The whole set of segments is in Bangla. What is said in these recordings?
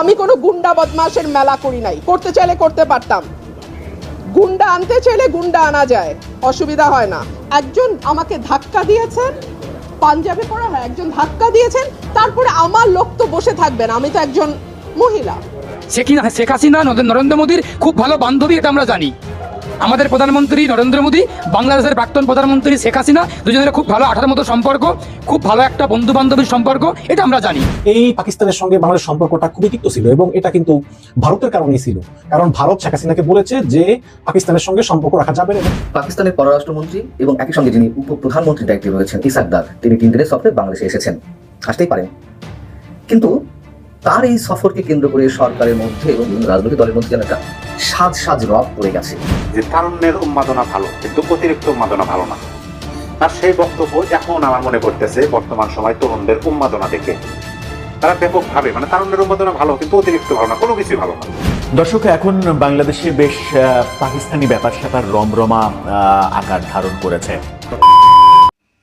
আমি কোনো গুন্ডা বদমাশের মেলা করি নাই। করতে চাইলে করতে পারতাম। গুন্ডা আনতে চাইলে গুন্ডা আনা যায়। অসুবিধা হয় না। একজন আমাকে ধাক্কা দিয়েছেন, পাঞ্জাবে পড়া হয়, একজন ধাক্কা দিয়েছেন, তারপরে আমার লোক তো বসে থাকবেন, আমি তো একজন মহিলা। শেখ হাসিনা, নরেন্দ্র মোদীর খুব ভালো বান্ধবী এটা আমরা জানি। আমাদের প্রধানমন্ত্রী নরেন্দ্র মোদী বাংলাদেশের প্রাক্তন প্রধানমন্ত্রী শেখ হাসিনা দুজনের খুব ভালো আঠার মতো সম্পর্ক খুব ভালো একটা বন্ধু বান্ধবীর সম্পর্ক এটা আমরা জানি। এই পাকিস্তানের সঙ্গে বাংলাদেশ সম্পর্কটা খুবই তিক্ত ছিল এবং এটা কিন্তু ভারতের কারণেই ছিল। কারণ ভারত শেখ হাসিনাকে বলেছে যে পাকিস্তানের সঙ্গে সম্পর্ক রাখা যাবে না। এবং পাকিস্তানের পররাষ্ট্রমন্ত্রী এবং একই সঙ্গে যিনি উপ প্রধানমন্ত্রীর দায়িত্বে রয়েছেন ইসাকদার তিনি তিন দিনের সফরে বাংলাদেশে এসেছেন। আসতেই পারেন। কিন্তু তার এই সফরকে কেন্দ্র করে সরকারের মধ্যে এবং বিভিন্ন রাজনৈতিক দলের মধ্যে একটা সাজ সাজ রব পড়ে গেছে। যে তারুণ্যের উন্মাদনা ভালো কিন্তু অতিরিক্ত উন্মাদনা ভালো না। তার সেই বক্তব্য এখন আমার মনে করতেছে বর্তমান সময় তরুণদের উন্মাদনা দেখে। তারা ব্যাপকভাবে মানে তারুণ্যের উন্মাদনা ভালো কিন্তু অতিরিক্ত ভালো না কোনো কিছুই ভালো না। দর্শক এখন বাংলাদেশে বেশ পাকিস্তানি ব্যাপার স্যাপার রমরমা আহ, আকার ধারণ করেছে।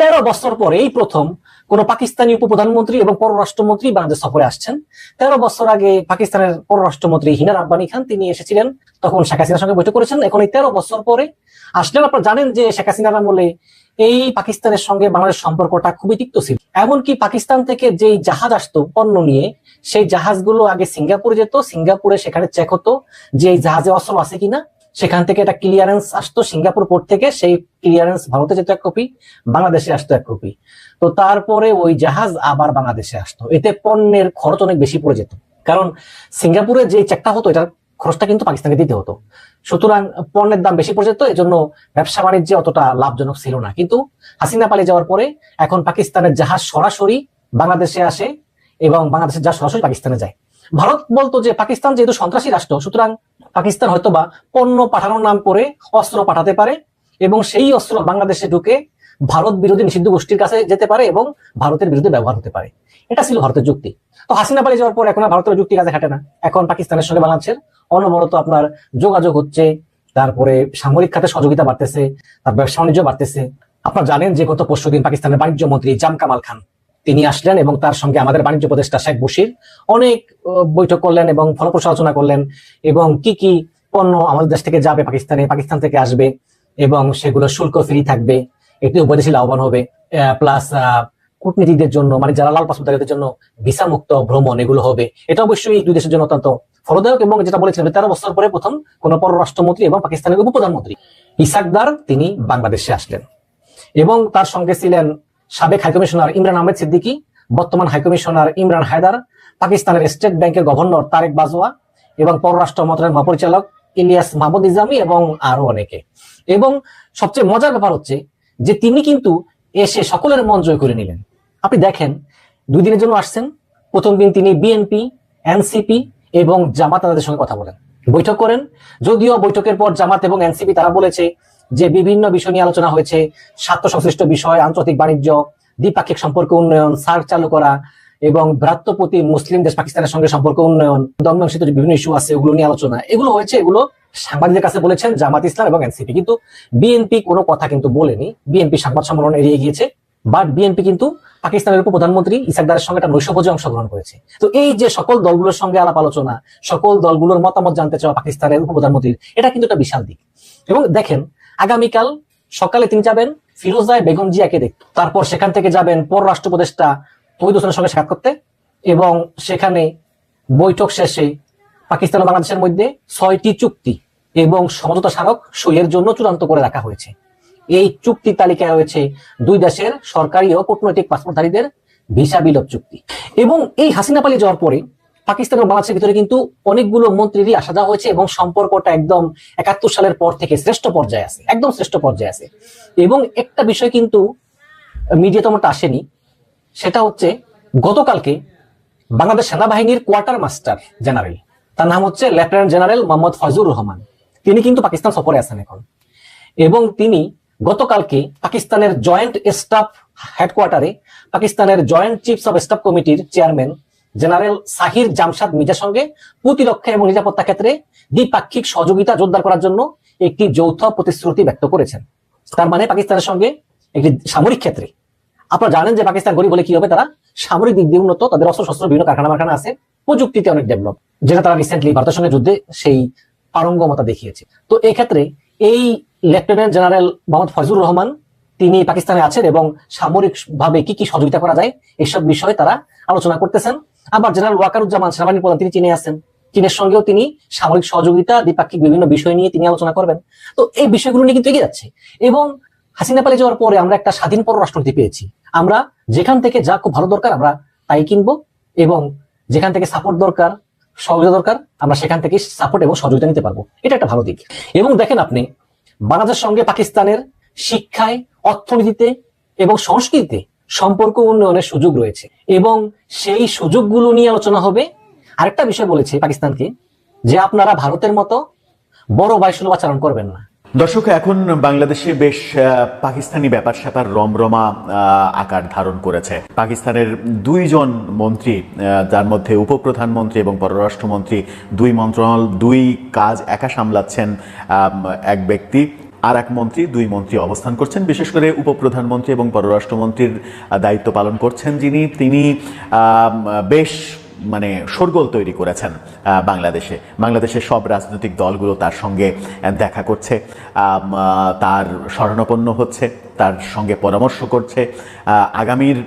তেরো বছর পরে এই প্রথম কোন পাকিস্তানি উপপ্রধানমন্ত্রী এবং পররাষ্ট্রমন্ত্রী বাংলাদেশ সফরে আসছেন। তেরো বছর আগে পাকিস্তানের পররাষ্ট্রমন্ত্রী হিনা রাব্বানি খান, তিনি এসেছিলেন তখন শেখ হাসিনার সঙ্গে বৈঠক করেছেন। এখন এই তেরো বছর পরে আসলেন। আপনারা জানেন যে শেখ হাসিনার আমলে এই পাকিস্তানের সঙ্গে বাংলাদেশ সম্পর্কটা খুবই তিক্ত ছিল। এমনকি পাকিস্তান থেকে যেই জাহাজ আসতো, পণ্য নিয়ে, সেই জাহাজগুলো আগে সিঙ্গাপুরে যেত, সিঙ্গাপুরে সেখানে চেক হতো যে এই জাহাজে অস্ত্র আছে কিনা। সেখান থেকে একটা ক্লিয়ারেন্স আসতো, সিঙ্গাপুর পোর্ট থেকে, সেই ক্লিয়ারেন্স ভারতে যেত এক কপি বাংলাদেশে আসতো এক কপি তো তারপরে ওই জাহাজ আবার বাংলাদেশে আসতো। এতে পণ্যের খরচ অনেক বেশি পড়ে যেত। কারণ সিঙ্গাপুরে যে চেকটা হতো, এটার খরচটা কিন্তু পাকিস্তানকে দিতে হতো। সুতরাং পণ্যের দাম বেশি পড়ে যেত, এজন্য ব্যবসা বাণিজ্যে অতটা লাভজনক ছিল না। কিন্তু হাসিনা পালিয়ে যাওয়ার পরে এখন পাকিস্তানের জাহাজ সরাসরি বাংলাদেশে আসে এবং বাংলাদেশের জাহাজ সরাসরি পাকিস্তানে যায়। ভারত বলতো যে, পাকিস্তান যেহেতু সন্ত্রাসী রাষ্ট্র, সুতরাং পাকিস্তান হয়তোবা পণ্য পাঠানোর নাম করে অস্ত্র পাঠাতে পারে এবং সেই অস্ত্র বাংলাদেশে ঢুকে ভারত বিরোধী নিষিদ্ধ গোষ্ঠীর কাছে যেতে পারে এবং ভারতের বিরুদ্ধে ব্যবহার হতে পারে। এটা ছিল ভারতের যুক্তি। তো হাসিনা পালিয়ে যাওয়ার পর এখন ভারতের যুক্তি কাজে খাটে না। এখন পাকিস্তানের সঙ্গে বাংলাদেশের অনবরত আপনার যোগাযোগ হচ্ছে, তারপরে সামরিক খাতে সহযোগিতা বাড়তেছে, তার ব্যবসা বাণিজ্য বাড়তেছে। আপনারা জানেন যে গত পরশু দিন পাকিস্তানের বাণিজ্য মন্ত্রী জাম কামাল খান তিনি আসলেন এবং তার সঙ্গে আমাদের বাণিজ্য উপদেষ্টা শেখ বশির অনেক বৈঠক করলেন এবং ফলপ্রসূ আলোচনা করলেন এবং কি কি পণ্য আমাদের দেশ থেকে যাবে পাকিস্তানে, পাকিস্তান থেকে আসবে এবং সেগুলো শুল্ক ফ্রি থাকবে, এটি উপদেশী লাভবান হবে। প্লাস কূটনীতিকদের জন্য মানে যারা লাল পাসপোর্টের জন্য ভিসা মুক্ত ভ্রমণ এগুলো হবে। এটা অবশ্যই দুই দেশের জন্য অত্যন্ত ফলদায়ক এবং যেটা বলেছিলেন তেরো বছর পরে প্রথম কোন পররাষ্ট্রমন্ত্রী এবং পাকিস্তানের উপপ্রধানমন্ত্রী। ইসাকদার তিনি বাংলাদেশে আসলেন এবং তার সঙ্গে ছিলেন সাবেক হাইকমিশনার ইমরান আহমেদ সিদ্দিকী, বর্তমান হাইকমিশনার ইমরান হায়দার, পাকিস্তানের স্টেট ব্যাংকের গভর্নর তারেক বাজওয়া এবং পররাষ্ট্র মন্ত্রণালয়ের মহাপরিচালক ইলিয়াস মাহমুদ ইজামি এবং আরও অনেকে। এবং সবচেয়ে মজার ব্যাপার হচ্ছে যে তিনি কিন্তু এসে সকলের মন জয় করে নিলেন। আপনি দেখেন, দুই দিনের জন্য আসছেন, প্রথম দিন তিনি বিএনপি এনসিপি এবং জামাত তাদের সঙ্গে কথা বলেন। বৈঠক করেন, যদিও বৈঠকের পর জামাত এবং এনসিপি তারা বলেছে যে বিভিন্ন বিষয় নিয়ে আলোচনা হয়েছে, স্বার্থ সংশ্লিষ্ট বিষয়, আন্তর্জাতিক বাণিজ্য, দ্বিপাক্ষিক সম্পর্ক উন্নয়ন, সার্ক চালু করা এবং ভ্রাতৃপ্রতি মুসলিম দেশ পাকিস্তানের সঙ্গে সম্পর্ক উন্নয়ন দমদংশিত যে বিভিন্ন ইস্যু আছে, ওগুলো নিয়ে আলোচনা। এগুলো হয়েছে, এগুলো সাংবাদিকদের কাছে বলেছেন জামাত ইসলাম এবং এনসিপি। কিন্তু বিএনপি কোনো কথা কিন্তু বলেনি। বিএনপি সংবাদ সম্মেলন এড়িয়ে গিয়েছে, বাট বিএনপি কিন্তু পাকিস্তানের উপপ্রধানমন্ত্রী ইসাকদারের সঙ্গে একটা নৈশভোজে অংশগ্রহণ করেছে। তো এই যে সকল দলগুলোর সঙ্গে আলাপ আলোচনা, সকল দলগুলোর মতামত জানতে চাওয়া পাকিস্তানের উপপ্রধানমন্ত্রীর, এটা কিন্তু একটা বিশাল দিক। এবং দেখেন আগামীকাল সকালে তিনি যাবেন ফিরোজায় বেগম জিয়াকে দেখতে। তারপর সেখান থেকে যাবেন পররাষ্ট্র উপদেষ্টা তহিদ হোসেনের সঙ্গে সাক্ষাৎ করতে এবং সেখানে বৈঠক শেষে পাকিস্তান ও বাংলাদেশের মধ্যে ছয়টি চুক্তি এবং সমঝোতা স্মারক সইয়ের জন্য চূড়ান্ত করে রাখা হয়েছে। এই চুক্তির তালিকায় রয়েছে দুই দেশের সরকারি ও কূটনৈতিক পাসপোর্টধারীদের ভিসা বিলোপ চুক্তি। এবং এই হাসিনা পালিয়ে যাওয়ার পরে পাকিস্তান ও বাংলাদেশের ভিতরে কিন্তু অনেকগুলো মন্ত্রীরই আসা যাওয়া হয়েছে এবং সম্পর্কটা একদম একাত্তর সালের পর থেকে শ্রেষ্ঠ পর্যায়ে আছে, একদম শ্রেষ্ঠ পর্যায়ে আছে। এবং একটা বিষয় কিন্তু মিডিয়া তেমনটা আসেনি, সেটা হচ্ছে গতকালকে বাংলাদেশ সেনাবাহিনীর কোয়ার্টার মাস্টার জেনারেল তার নাম হচ্ছে লেফটেন্যান্ট জেনারেল মোহাম্মদ ফজলুর রহমান, তিনি কিন্তু পাকিস্তান সফরে আছেন এখন। এবং তিনি গতকালকে পাকিস্তানের জয়েন্ট স্টাফ হেডকোয়ার্টারে পাকিস্তানের জয়েন্ট চিফস অফ স্টাফ কমিটির চেয়ারম্যান জেনারেল সাহির জামশাদ মির্জার সঙ্গে প্রতিরক্ষা এবং নিরাপত্তা ক্ষেত্রে দ্বিপাক্ষিক সহযোগিতা জোরদার করার জন্য একটি যৌথ প্রতিশ্রুতি ব্যক্ত করেছেন। তার মানে পাকিস্তানের সঙ্গে একটি সামরিক ক্ষেত্রে। আপনারা জানেন যে পাকিস্তান গরিব বলে কি হবে? তারা সামরিক দিক দিয়ে উন্নত, তাদের অস্ত্র শস্ত্র বিভিন্ন কারখানা মারখানা আছে, প্রযুক্তিতে অনেক ডেভেলপ যেটা তারা রিসেন্টলি ভারতের সঙ্গে যুদ্ধে সেই পারঙ্গমতা দেখিয়েছে। তো এই ক্ষেত্রে এই লেফটেন্যান্ট জেনারেল মোহাম্মদ ফজলুর রহমান, তিনি পাকিস্তানে আছেন এবং সামরিক ভাবে কি কি সহযোগিতা করা যায়, এসব বিষয়ে তারা আলোচনা করতেছেন। আবার জেনারেল ওয়াকারুজ্জামান সেনাবাহিনী প্রধান, তিনি চীনে আছেন। চীনের সঙ্গেও তিনি সামরিক সহযোগিতা, দ্বিপাক্ষিক বিভিন্ন বিষয় নিয়ে তিনি আলোচনা করবেন। তো এই বিষয়গুলো নিয়ে কিন্তু এগিয়ে যাচ্ছে। এবং হাসিনা পালিয়ে যাওয়ার পরে আমরা একটা স্বাধীন পররাষ্ট্রনীতি পেয়েছি। আমরা যেখান থেকে যা খুব ভালো দরকার আমরা তাই কিনবো এবং যেখান থেকে সাপোর্ট দরকার, সহযোগিতা দরকার, আমরা সেখান থেকে সাপোর্ট এবং সহযোগিতা নিতে পারব। এটা একটা ভালো দিক। এবং দেখেন আপনি, বাংলাদেশের সঙ্গে পাকিস্তানের শিক্ষায়, অর্থনীতিতে এবং সংস্কৃতিতে সম্পর্ক উন্নয়নের সুযোগ রয়েছে। এবং সেই সুযোগগুলো নিয়ে আলোচনা হবে। আরেকটা বিষয় বলেছে পাকিস্তানকে, যে আপনারা ভারতের মতো বড় বায়ুসুলভ আচরণ করবেন না। দর্শক, এখন বাংলাদেশে বেশ পাকিস্তানি ব্যাপার স্যাপার রমরমা আকার ধারণ করেছে। পাকিস্তানের দুইজন মন্ত্রী যার মধ্যে উপপ্রধানমন্ত্রী এবং পররাষ্ট্রমন্ত্রী, দুই মন্ত্রণালয়, দুই কাজ একা সামলাচ্ছেন এক ব্যক্তি। আর এক মন্ত্রী, দুই মন্ত্রী অবস্থান করছেন। বিশেষ করে উপপ্রধানমন্ত্রী এবং পররাষ্ট্রমন্ত্রীর দায়িত্ব পালন করছেন যিনি। তিনি বেশ মানে শোরগোল তৈরি করেছেন বাংলাদেশে। বাংলাদেশের সব রাজনৈতিক দলগুলো তার সঙ্গে দেখা করছে তার শরণাপন্ন হচ্ছে, তার সঙ্গে পরামর্শ করছে আগামীর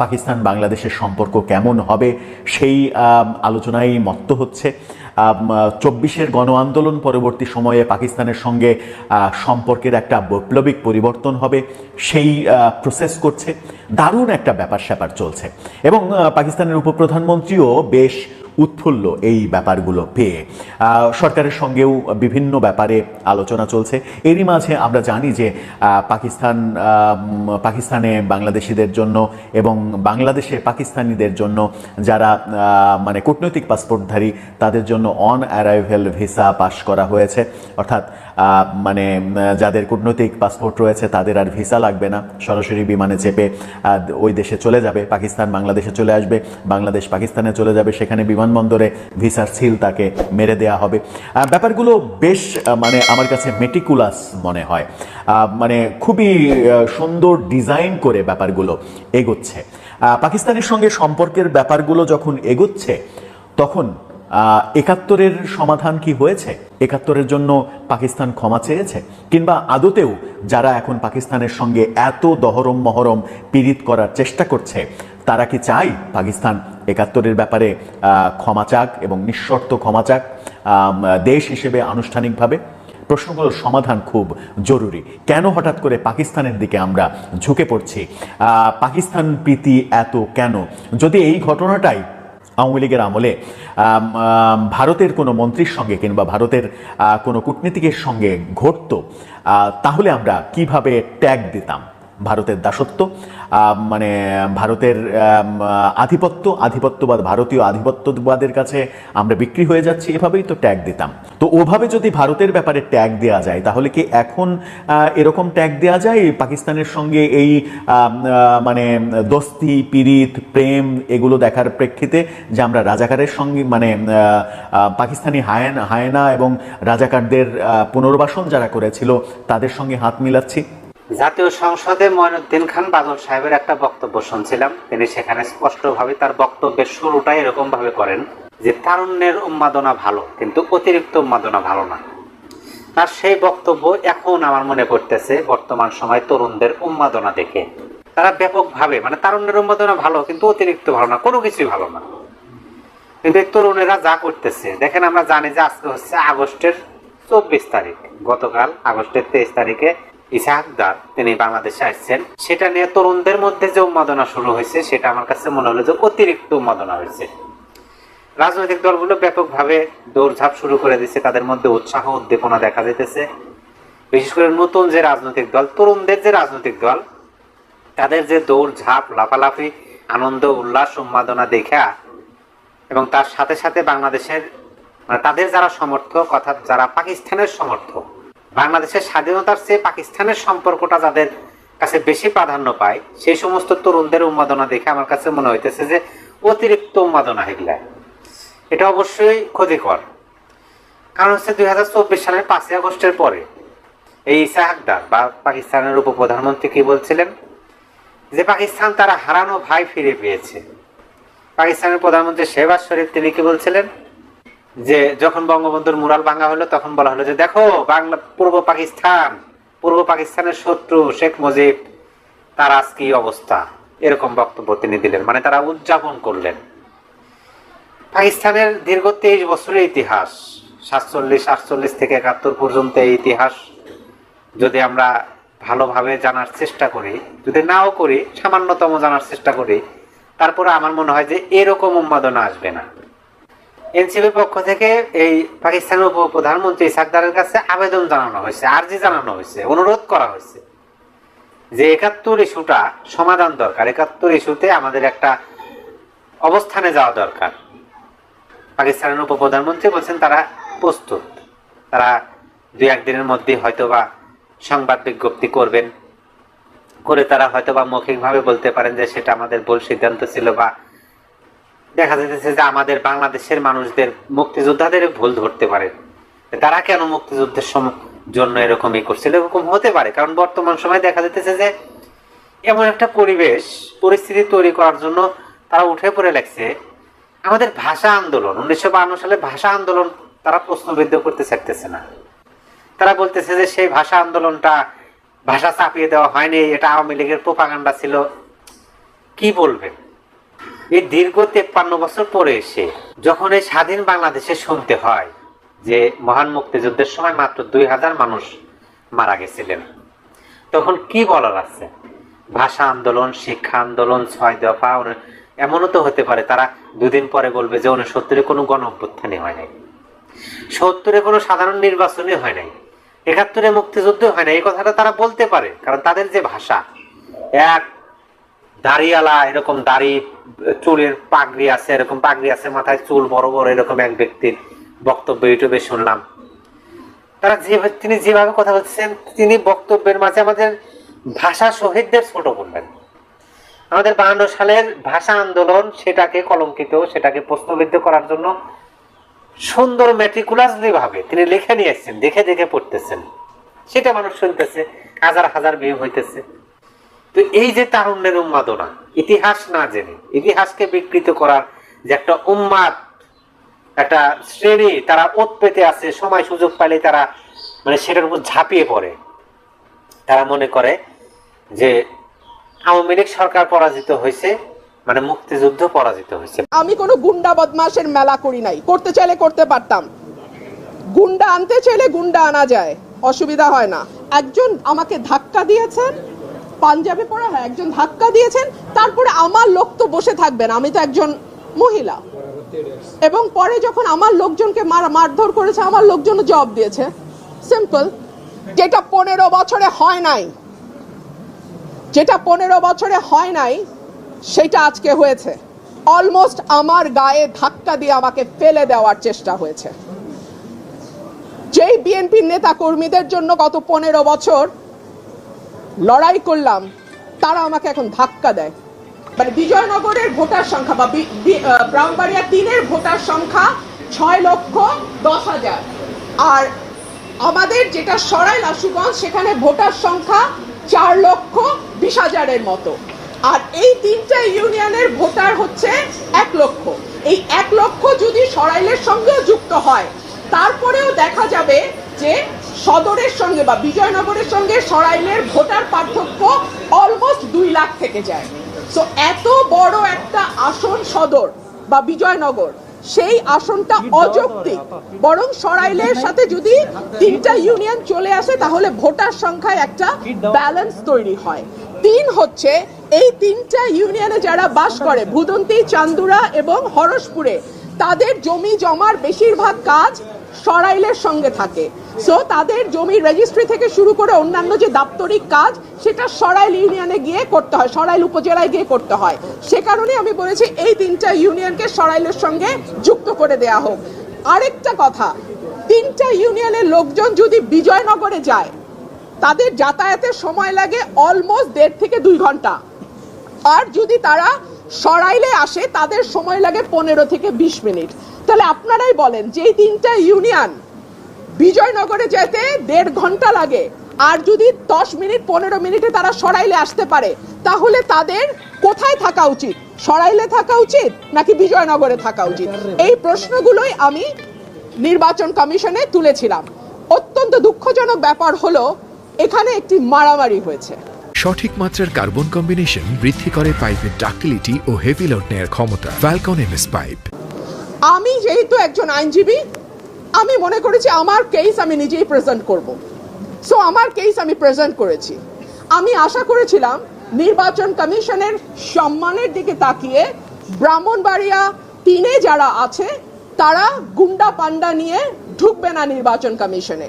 পাকিস্তান বাংলাদেশের সম্পর্ক কেমন হবে সেই আলোচনায় মত্ত হচ্ছে। চব্বিশের গণ আন্দোলন পরবর্তী সময়ে পাকিস্তানের সঙ্গে সম্পর্কের একটা বৈপ্লবিক পরিবর্তন হবে, সেই প্রসেস করছে। দারুণ একটা ব্যাপার স্যাপার চলছে। এবং পাকিস্তানের উপপ্রধানমন্ত্রীও বেশ উৎফুল্ল এই ব্যাপারগুলো পেয়ে। সরকারের সঙ্গেও বিভিন্ন ব্যাপারে আলোচনা চলছে। এরই মাঝে আমরা জানি যে পাকিস্তান পাকিস্তানে বাংলাদেশিদের জন্য এবং বাংলাদেশে পাকিস্তানিদের জন্য যারা মানে কূটনৈতিক পাসপোর্টধারী, তাদের জন্য অন অ্যারাইভেল ভিসা পাস করা হয়েছে। অর্থাৎ মানে যাদের কূটনৈতিক পাসপোর্ট রয়েছে, তাদের আর ভিসা লাগবে না। সরাসরি বিমানে চেপে ওই দেশে চলে যাবে। পাকিস্তান বাংলাদেশে চলে আসবে। বাংলাদেশ পাকিস্তানে চলে যাবে। সেখানে বিমানবন্দরে ভিসার সিল তাকে মেরে দেয়া হবে। ব্যাপারগুলো বেশ মানে আমার কাছে মেটিকুলাস মনে হয়। মানে খুবই সুন্দর ডিজাইন করে ব্যাপারগুলো এগোচ্ছে। পাকিস্তানের সঙ্গে সম্পর্কের ব্যাপারগুলো যখন এগোচ্ছে, তখন একাত্তরের সমাধান কি হয়েছে? একাত্তরের জন্য পাকিস্তান ক্ষমা চেয়েছে? কিংবা আদতেও যারা এখন পাকিস্তানের সঙ্গে এত দহরম মহরম পীড়িত করার চেষ্টা করছে তারা কি চাই পাকিস্তান একাত্তরের ব্যাপারে ক্ষমা চাক এবং নিঃশর্ত ক্ষমা চাক দেশ হিসেবে আনুষ্ঠানিকভাবে? প্রশ্নগুলোর সমাধান খুব জরুরি। কেন হঠাৎ করে পাকিস্তানের দিকে আমরা ঝুঁকে পড়ছি? পাকিস্তান প্রীতি এত কেন? যদি এই ঘটনাটাই আওয়ামী লীগের আমলে আম, আম, ভারতের কোনো মন্ত্রীর সঙ্গে কিংবা ভারতের কোনো কূটনীতিকের সঙ্গে ঘটতো তাহলে আমরা কীভাবে ট্যাগ দিতাম? ভারতের দাসত্ব মানে ভারতের আধিপত্য, আধিপত্যবাদ, ভারতীয় আধিপত্যবাদের কাছে আমরা বিক্রি হয়ে যাচ্ছি, এভাবেই তো ট্যাগ দিতাম। তো ওভাবে যদি ভারতের ব্যাপারে ট্যাগ দেওয়া যায়, তাহলে কি এখন এরকম ট্যাগ দেওয়া যায়? পাকিস্তানের সঙ্গে এই মানে দোস্তি, পীড়িত, প্রেম, এগুলো দেখার প্রেক্ষিতে যে আমরা রাজাকারের সঙ্গে মানে পাকিস্তানি হায়না হায়না এবং রাজাকারদের পুনর্বাসন যারা করেছিল, তাদের সঙ্গে হাত মিলাচ্ছি। জাতীয় সংসদে ময়নুদ্দিন খান বাদল সাহেবের একটা বক্তব্য শুনছিলাম। তিনি সেখানে স্পষ্টভাবে তার বক্তব্যের শুরুটাই এরকম ভাবে করেন যে, তারুণ্যের উন্মাদনা ভালো, কিন্তু অতিরিক্ত উন্মাদনা ভালো না। আর সেই বক্তব্য এখন আমার মনে পড়তেছে, বর্তমান সময় তরুণদের উন্মাদনা দেখে। তারা ব্যাপকভাবে মানে তারুণ্যের উন্মাদনা ভালো, কিন্তু অতিরিক্ত ভালো না, কোনো কিছুই ভালো না। কিন্তু এই তরুণেরা যা করতেছে, দেখেন আমরা জানি যে আজকে হচ্ছে আগস্টের চব্বিশ তারিখ। গতকাল আগস্টের তেইশ তারিখে ইসাহাকদার তিনি বাংলাদেশে আসছেন, সেটা নিয়ে তরুণদের মধ্যে যে উন্মাদনা শুরু হয়েছে, সেটা আমার কাছে মনে হলো যে অতিরিক্ত উন্মাদনা হয়েছে। রাজনৈতিক দলগুলো ব্যাপকভাবে দৌড়ঝাঁপ শুরু করে দিচ্ছে তাদের মধ্যে উৎসাহ, উদ্দীপনা দেখা যেতেছে বিশেষ করে নতুন যে রাজনৈতিক দল, তরুণদের যে রাজনৈতিক দল, তাদের যে দৌড়ঝাঁপ, লাফালাফি, আনন্দ, উল্লাস, উন্মাদনা দেখা এবং তার সাথে সাথে বাংলাদেশের মানে তাদের যারা সমর্থক, অর্থাৎ যারা পাকিস্তানের সমর্থক বাংলাদেশের স্বাধীনতার চেয়ে পাকিস্তানের সম্পর্কটা যাদের কাছে বেশি প্রাধান্য পায়, সেই সমস্ত তরুণদের উন্মাদনা দেখে আমার কাছে মনে হইতেছে যে অতিরিক্ত উন্মাদনা এগুলা। এটা অবশ্যই ক্ষতিকর। কারণ হচ্ছে দুই হাজার চব্বিশ সালের পাঁচই আগস্টের পরে এই ইসাহাকদার বা পাকিস্তানের উপপ্রধানমন্ত্রী কি বলছিলেন? যে পাকিস্তান তারা হারানো ভাই ফিরে পেয়েছে। পাকিস্তানের প্রধানমন্ত্রী শেহবাজ শরীফ তিনি কি বলছিলেন? যে যখন বঙ্গবন্ধুর মুরাল ভাঙা হলো, তখন বলা হলো যে, দেখো, বাংলা, পূর্ব পাকিস্তান, পূর্ব পাকিস্তানের শত্রু শেখ মুজিব, তার আজ কি অবস্থা। এরকম বক্তব্য তিনি দিলেন। মানে তারা উদযাপন করলেন। পাকিস্তানের দীর্ঘ তেইশ বছরের ইতিহাস, সাতচল্লিশ, আটচল্লিশ থেকে একাত্তর পর্যন্ত এই ইতিহাস যদি আমরা ভালোভাবে জানার চেষ্টা করি, যদি নাও করি, সামান্যতম জানার চেষ্টা করি, তারপরে আমার মনে হয় যে এরকম উন্মাদনা আসবে না। এনসিপির পক্ষ থেকে এই পাকিস্তানের উপ প্রধানমন্ত্রী সাকদারের কাছে আবেদন জানানো হয়েছে, আর্জি জানানো হয়েছে, অনুরোধ করা হয়েছে যে একাত্তর ইস্যুটা সমাধান দরকার। একাত্তর ইস্যুতে আমাদের একটা অবস্থানে যাওয়া দরকার। পাকিস্তানের উপপ্রধানমন্ত্রী বলছেন তারা প্রস্তুত। তারা দুই একদিনের মধ্যে হয়তোবা সংবাদ বিজ্ঞপ্তি করবেন। করে তারা হয়তোবা মৌখিকভাবে বলতে পারেন যে সেটা আমাদের ভুল সিদ্ধান্ত ছিল বা দেখা যাচ্ছে যে আমাদের বাংলাদেশের মানুষদের মুক্তিযোদ্ধাদের ভুল ধরতে পারে। তারা কেন মুক্তিযুদ্ধের জন্য এরকমই করছিল এরকম হতে পারে। কারণ বর্তমান সময়ে দেখা যাচ্ছে যে এমন একটা পরিবেশ, পরিস্থিতি তৈরি করার জন্য তারা উঠে পড়ে লাগছে। আমাদের ভাষা আন্দোলন, উনিশশো বান্ন সালে ভাষা আন্দোলন তারা প্রশ্নবিদ্ধ করতে চাইতেছে না। তারা বলতেছে যে সেই ভাষা আন্দোলনটা ভাষা চাপিয়ে দেওয়া হয়নি, এটা আওয়ামী লীগের প্রোপাগান্ডা ছিল। কি বলবেন? এই দীর্ঘ তেপ্পান্ন বছর পরে এসে যখন এই স্বাধীন বাংলাদেশে শুনতে হয় যে মহান মুক্তিযুদ্ধের সময় মাত্র দুই হাজার মানুষ মারা গেছিলেন, তখন কি বলার আছে? ভাষা আন্দোলন, শিক্ষা আন্দোলন, ছয় দফা এমনও তো হতে পারে তারা দুদিন পরে বলবে যে উনসত্তরে কোনো গণ অভ্যুত্থানই হয় নাই। সত্তরে কোনো সাধারণ নির্বাচনই হয় নাই। একাত্তরে মুক্তিযুদ্ধ হয় না এই কথাটা তারা বলতে পারে, কারণ তাদের যে ভাষা, এক দাড়িওয়ালা এরকম দাড়ি, চুলের পাগড়ি আছে, এরকম পাগড়ি আছে, মাথায় চুল বড় বড়, এরকম এক ব্যক্তির বক্তব্য ইউটিউবে শুনলাম। তারা যেভাবে তিনি যেভাবে কথা বলছেন তিনি বক্তব্যের মাঝে আমাদের ভাষা শহীদদের ছোট করলেন আমাদের বাহান্ন সালের ভাষা আন্দোলন সেটাকে কলঙ্কিত, সেটাকে প্রশ্নবিদ্ধ করার জন্য সুন্দর মেট্রিকুলাসলি ভাবে তিনি লিখে নিয়ে এসছেন, দেখে দেখে পড়তেছেন। সেটা মানুষ শুনতেছে, হাজার হাজার ভিউ হইতেছে। তো এই যে তারুণ্যের উন্মাদনা ইতিহাস না জেনে, ইতিহাসকে বিকৃত করার যে একটা উন্মাদ একটা শ্রেণি তারা ওত পেতে আছে সময় সুযোগ পাইলে তারা মানে সেটার উপর ঝাঁপিয়ে পড়ে। তারা মনে করে যে আওয়ামী লীগ সরকার পরাজিত হয়েছে মানে মুক্তিযুদ্ধ পরাজিত হয়েছে। আমি কোনো গুন্ডা বদমাশের মেলা করি নাই, করতে চাইলে করতে পারতাম। গুন্ডা আনতে চাইলে গুন্ডা আনা যায়, অসুবিধা হয় না। একজন আমাকে ধাক্কা দিয়েছেন পাঞ্জাবি পরা হয়, একজন ধাক্কা দিয়েছেন, তারপরে আমার লোক তো বসে থাকবেন, আমি তো একজন মহিলা। এবং পরে যখন আমার লোকজনকে মার, মারধর করেছে, আমার লোকজন জবাব দিয়েছে সিম্পল যেটা পনেরো বছরে হয় নাই, যেটা পনেরো বছরে হয় নাই, সেটা আজকে হয়েছে। অলমোস্ট আমার গায়ে ধাক্কা দিয়ে আমাকে ফেলে দেওয়ার চেষ্টা হয়েছে। যেই বিএনপির নেতা কর্মীদের জন্য গত পনেরো বছর লড়াই করলাম, তারা আমাকে এখন ধাক্কা দেয়। মানে বিজয়নগরের ভোটার সংখ্যা বা বি- বি- ব্রাহ্মণবাড়িয়া তিনের ভোটার সংখ্যা ছয় লক্ষ দশ হাজার। আর আমাদের যেটা সরাই লাশুগঞ্জ সেখানে ভোটার সংখ্যা চার লক্ষ বিশ হাজারের মতো। আর এই তিনটা ইউনিয়নের ভোটার হচ্ছে এক লক্ষ। এই এক লক্ষ যদি সরাইলের সঙ্গেও যুক্ত হয়, তারপরেও দেখা যাবে যে সদরের সঙ্গে বা বিজয়নগরের সঙ্গে সরাইলের ভোটার পার্থক্য অলমোস্ট দুই লাখ থেকে যায়। সো এত বড় একটা আসন সদর বা বিজয়নগর সেই আসনটা অযৌক্তিক। বরং সরাইলের সাথে যদি তিনটা ইউনিয়ন চলে আসে তাহলে ভোটার সংখ্যায় একটা ব্যালেন্স তৈরি হয়। তিন হচ্ছে এই তিনটা ইউনিয়নে যারা বাস করে ভুদন্তি চান্দুরা এবং হরসপুরে তাদের জমি জমার বেশিরভাগ কাজ সরাইলের সঙ্গে থাকে। সো তাদের জমির রেজিস্ট্রি থেকে শুরু করে অন্যান্য যে দাপ্তরিক কাজ, সেটা সরাইল ইউনিয়নে গিয়ে করতে হয়, সরাইল উপজেলায় গিয়ে করতে হয়। সে কারণে আমি বলেছি, এই তিনটা ইউনিয়নকে সরাইলের সঙ্গে যুক্ত করে দেয়া হোক। আরেকটা কথা, তিনটা ইউনিয়নের লোকজন যদি বিজয়নগরে যায়, তাদের যাতায়াতের সময় লাগে অলমোস্ট দেড় থেকে দুই ঘণ্টা। আর যদি তারা সরাইলে আসে, তাদের সময় লাগে পনেরো থেকে বিশ মিনিট। তাহলে আপনারাই বলেন যে এই তিনটা ইউনিয়ন বিজয়নগরে যেতে দেড় ঘণ্টা লাগে। আর যদি দশ মিনিট, পনেরো মিনিটে তারা সরাইলে আসতে পারে, তাহলে তাদের কোথায় থাকা উচিত? সরাইলে থাকা উচিত নাকি বিজয়নগরে থাকা উচিত? এই প্রশ্নগুলোই আমি নির্বাচন কমিশনে তুলেছিলাম। অত্যন্ত দুঃখজনক ব্যাপার হলো, এখানে একটি মারামারি হয়েছে। সঠিক মাত্রার কার্বন কম্বিনেশন বৃদ্ধি করে পাইপের ডাক্টিলিটি ও হেভি লোড নেয়ার ক্ষমতা। ফ্যালকন এমএস পাইপ আমি যেহেতু একজন আইনজীবী, আমি মনে করেছি আমার কেস আমি নিজেই প্রেজেন্ট করব। সো আমার কেস আমি প্রেজেন্ট করেছি। আমি আশা করেছিলাম নির্বাচন কমিশনের সম্মানের দিকে তাকিয়ে ব্রাহ্মণবাড়িয়া তিনে যারা আছে, তারা গুন্ডা পান্ডা নিয়ে ঢুকবে না নির্বাচন কমিশনে।